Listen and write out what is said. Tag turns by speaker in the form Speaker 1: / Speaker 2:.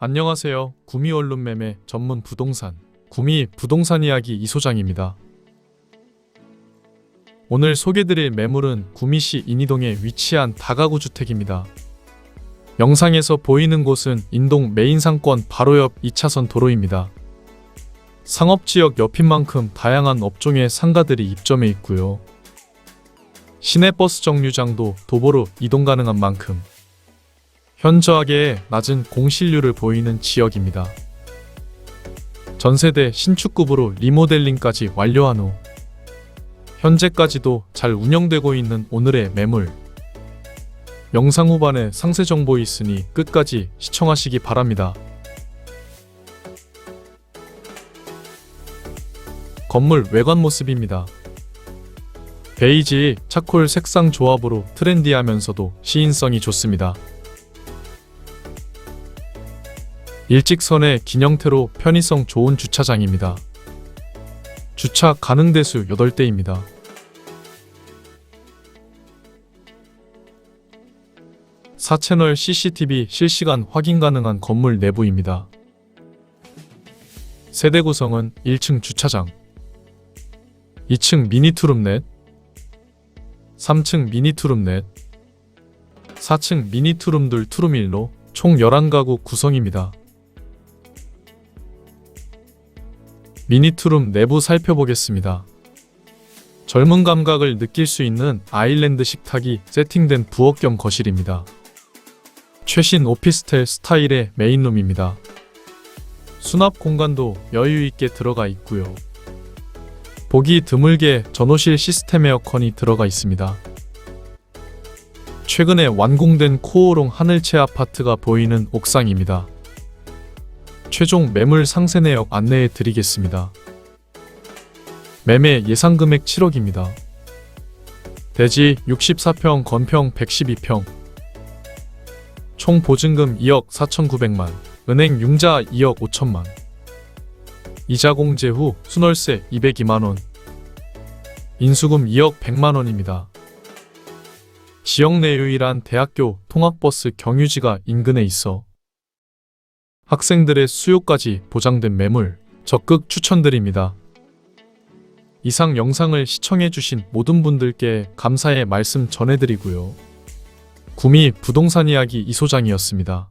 Speaker 1: 안녕하세요. 구미 원룸 매매 전문 부동산 구미 부동산 이야기 이 소장입니다. 오늘 소개드릴 매물은 구미시 인이동에 위치한 다가구 주택입니다. 영상에서 보이는 곳은 인동 메인 상권 바로 옆 2차선 도로입니다. 상업지역 옆인 만큼 다양한 업종의 상가들이 입점해 있고요. 시내버스 정류장도 도보로 이동 가능한 만큼 현저하게 낮은 공실률을 보이는 지역입니다. 전세대 신축급으로 리모델링까지 완료한 후 현재까지도 잘 운영되고 있는 오늘의 매물. 영상 후반에 상세 정보 있으니 끝까지 시청하시기 바랍니다. 건물 외관 모습입니다. 베이지 차콜 색상 조합으로 트렌디하면서도 시인성이 좋습니다. 일직선의 긴 형태로 편의성 좋은 주차장입니다. 주차 가능 대수 8대입니다. 사채널 CCTV 실시간 확인 가능한 건물 내부입니다. 세대 구성은 1층 주차장, 2층 미니 투룸넷, 3층 미니 투룸넷, 4층 미니 투룸 둘 투룸일로 총 11가구 구성입니다. 미니투룸 내부 살펴보겠습니다. 젊은 감각을 느낄 수 있는 아일랜드 식탁이 세팅된 부엌 겸 거실입니다. 최신 오피스텔 스타일의 메인룸입니다. 수납 공간도 여유 있게 들어가 있고요. 보기 드물게 전호실 시스템 에어컨이 들어가 있습니다. 최근에 완공된 코오롱 하늘채 아파트가 보이는 옥상입니다. 최종 매물 상세 내역 안내해 드리겠습니다. 매매 예상 금액 7억입니다. 대지 64평, 건평 112평. 총 보증금 2억 4,900만, 은행 융자 2억 5천만. 이자 공제 후 순월세 202만 원. 인수금 2억 100만 원입니다. 지역 내 유일한 대학교 통학버스 경유지가 인근에 있어 학생들의 수요까지 보장된 매물 적극 추천드립니다. 이상 영상을 시청해주신 모든 분들께 감사의 말씀 전해드리고요. 구미 부동산 이야기 이소장이었습니다.